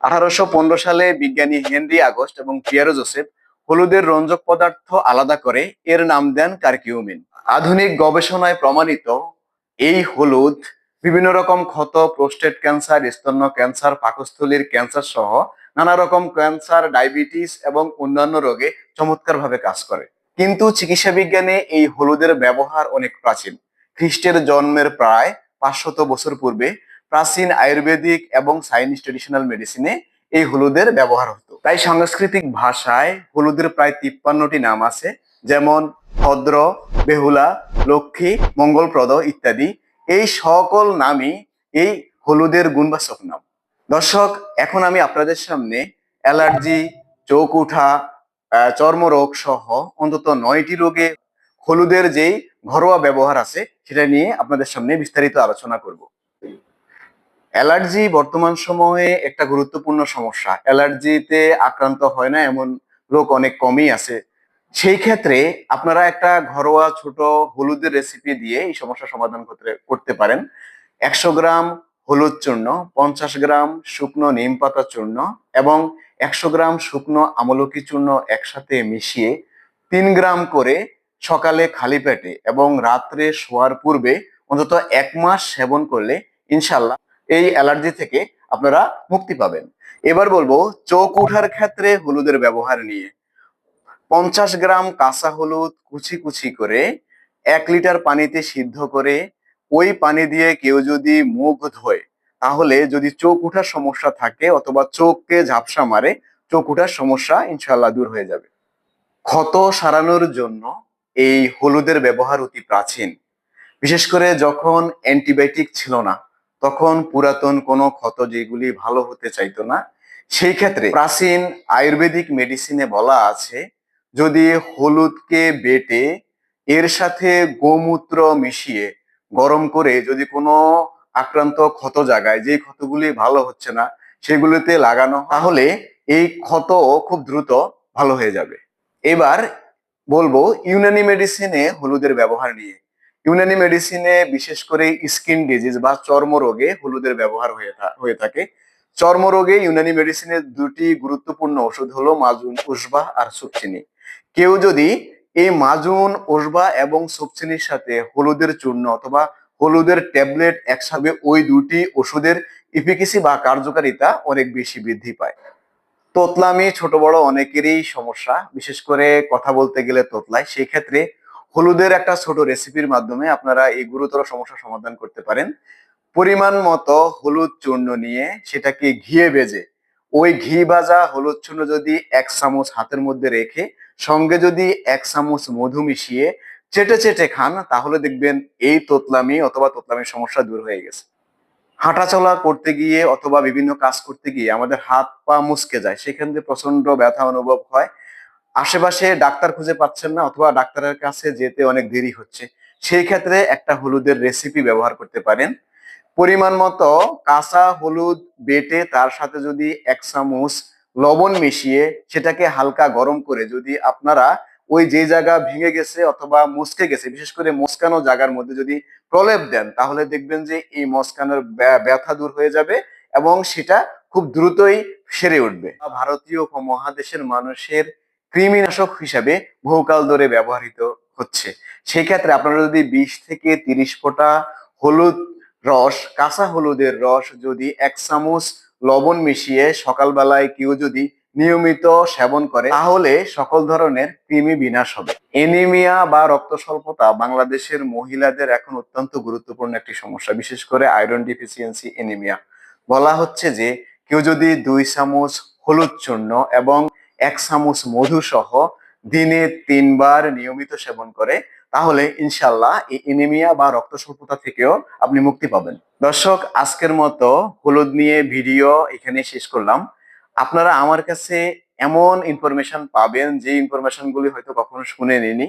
আঠারোশো পনেরো সালে বিজ্ঞানী হেনরি আগস্ট এবং পিয়ারো জোসেফ হলুদের রঞ্জক পদার্থ আলাদা করে এর নাম দেন কার্কিউমিন। আধুনিক গবেষণায় প্রমাণিত এই হলুদ বিভিন্ন রকম ক্ষত, প্রোস্টেট ক্যান্সার, স্তন্য ক্যান্সার, পাকস্থলীর ক্যান্সার সহ নানা রকম ক্যান্সার, ডায়াবেটিস এবং অন্যান্য রোগে চমৎকারভাবে কাজ করে। কিন্তু চিকিৎসা বিজ্ঞানে এই হলুদের ব্যবহার অনেক প্রাচীন। খ্রিস্টের জন্মের প্রায় পাঁচশত বছর পূর্বে প্রাচীন আয়ুর্বেদিক এবং চাইনিজ ট্রেডিশনাল মেডিসিনে এই হলুদের ব্যবহার হতো। তাই সাংস্কৃতিক ভাষায় হলুদের প্রায় তিপ্পান্নটি নাম আছে, যেমন ভদ্র, বেহুলা, লক্ষ্মী, মঙ্গলপ্রদ ইত্যাদি। এই সকল নামই এই হলুদের গুণবাচক নাম। দর্শক, এখন আমি আপনাদের সামনে অ্যালার্জি, চোখ উঠা চর্মরোগ সহ অন্তত নয়টি রোগে হলুদের যেই ঘরোয়া ব্যবহার আছে, সেটা নিয়ে আপনাদের সামনে বিস্তারিত আলোচনা করব। অ্যালার্জি বর্তমান সময়ে একটা গুরুত্বপূর্ণ সমস্যা। অ্যালার্জিতে আক্রান্ত হয় না, এমন লোক অনেক কমই আছে। সেই ক্ষেত্রে আপনারা একটা ঘরোয়া ছোট হলুদের রেসিপি দিয়ে এই সমস্যা সমাধান করতে করতে পারেন। একশো গ্রাম হলুদ চূর্ণ, পঞ্চাশ গ্রাম শুকনো নিম পাতা চূর্ণ এবং একশো গ্রাম শুকনো আমলকি চূর্ণ একসাথে মিশিয়ে তিন গ্রাম করে সকালে খালি পেটে এবং রাত্রে শোয়ার পূর্বে অন্তত এক মাস সেবন করলে ইনশাল্লাহ এই অ্যালার্জি থেকে আপনারা মুক্তি পাবেন। এবার বলব, চোখ উঠার ক্ষেত্রে হলুদের ব্যবহার নিয়ে। পঞ্চাশ গ্রাম কাঁচা হলুদ কুচি কুচি করে এক লিটার পানিতে সিদ্ধ করে ওই পানি দিয়ে কেউ যদি মুখ ধোয়, তাহলে যদি চোখ উঠার সমস্যা থাকে অথবা চোখকে ঝাপসা মারে, চোখ উঠার সমস্যা ইনশাল্লাহ দূর হয়ে যাবে। ক্ষত সারানোর জন্য এই হলুদের ব্যবহার অতি প্রাচীন। বিশেষ করে যখন অ্যান্টিবায়োটিক ছিল না তখন পুরাতন কোনো ক্ষত যেগুলি ভালো হতে চাইতো না, সেই ক্ষেত্রে প্রাচীন আয়ুর্বেদিক মেডিসিনে বলা আছে, যদি হলুদকে বেটে এর সাথে গোমূত্র মিশিয়ে গরম করে যদি কোনো আক্রান্ত ক্ষত জায়গায় যে ক্ষতগুলি ভালো হচ্ছে না, সেগুলিতে লাগানো তাহলে এই ক্ষত খুব দ্রুত ভালো হয়ে যাবে। এবার বলব ইউনানি মেডিসিনে হলুদের ব্যবহার নিয়ে। ইউনানি মেডিসিনে বিশেষ করে স্কিন ডিজিজ বা চর্মরোগে হলুদের ব্যবহার হয়ে থাকে। চর্মরোগে ইউনানি মেডিসিনের দুটি গুরুত্বপূর্ণ ওষুধ হলো মাজুন উসবা আর সুপচিনি। কেউ যদি এই মাজুন ওসবা এবং সুপচিনির সাথে হলুদের চূর্ণ অথবা হলুদের ট্যাবলেট একসাথে ওই দুটি ওষুধের ইফিকেসি বা কার্যকারিতা অনেক বেশি বৃদ্ধি পায়। তোতলামি ছোট বড় অনেকেরই সমস্যা। বিশেষ করে কথা বলতে গেলে তোতলায়। সেই ক্ষেত্রে হলুদের একটা ছোট রেসিপির মাধ্যমে আপনারা এই গুরুতর সমস্যা সমাধান করতে পারেন। পরিমাণ মতো হলুদ চূর্ণ নিয়ে সেটাকে ঘিয়ে ভেজে, ওই ঘি ভাজা হলুদ চূর্ণ যদি এক চামচ হাতের মধ্যে রেখে, সঙ্গে যদি এক চামচ মধু মিশিয়ে চেটে চেটে খান, তাহলে দেখবেন এই তোতলামি অথবা তোতলামির সমস্যা দূর হয়ে গেছে। হাঁটাচলা করতে গিয়ে অথবা বিভিন্ন কাজ করতে গিয়ে আমাদের হাত পা মুচকে যায়, সেখান সেখানে প্রচণ্ড ব্যথা অনুভব হয়। আশেপাশে ডাক্তার খুঁজে পাচ্ছেন না অথবা ডাক্তারের কাছে যেতে অনেক দেরি হচ্ছে। সেই ক্ষেত্রে একটা হলুদের রেসিপি ব্যবহার করতে পারেন। পরিমাণ মতো কাঁচা হলুদ বেটে তার সাথে যদি এক চামচ লবণ মিশিয়ে সেটাকে হালকা গরম করে যদি আপনারা ওই যে জায়গা ভেঙে গেছে অথবা মুচকে গেছে, বিশেষ করে মস্কানো জায়গার মধ্যে যদি প্রলেপ দেন, তাহলে দেখবেন যে এই মস্কানোর ব্যা- ব্যথা দূর হয়ে যাবে এবং সেটা খুব দ্রুতই সেরে উঠবে। ভারতীয় উপমহাদেশের মানুষের কৃমিনাশক হিসাবে বহুকাল ধরে ব্যবহৃত হচ্ছে। সেই ক্ষেত্রে আপনারা যদি বিশ থেকে তিরিশ ফোঁটা হলুদ রস, কাঁচা হলুদের রস যদি এক চামচ লবণ মিশিয়ে সকালবেলায় কেউ যদি নিয়মিত সেবন করে, তাহলে সকল ধরনের কৃমি বিনাশ হবে। এনিমিয়া বা রক্ত স্বল্পতা বাংলাদেশের মহিলাদের এখন অত্যন্ত গুরুত্বপূর্ণ একটি সমস্যা, বিশেষ করে আয়রন ডিফিসিয়েন্সি এনিমিয়া। বলা হচ্ছে যে কেউ যদি দুই চামচ হলুদ চূর্ণ এবং এক চামচ মধু সহ দিনে তিনবার নিয়মিত সেবন করে, তাহলে ইনশাল্লাহ এই এনিমিয়া বা রক্ত স্বল্পতা থেকেও আপনি মুক্তি পাবেন। দর্শক, আজকের মতো হলুদ নিয়ে ভিডিও এখানে শেষ করলাম। আপনারা আমার কাছে এমন ইনফরমেশন পাবেন যে ইনফরমেশন গুলি হয়তো কখনো শুনে নিনি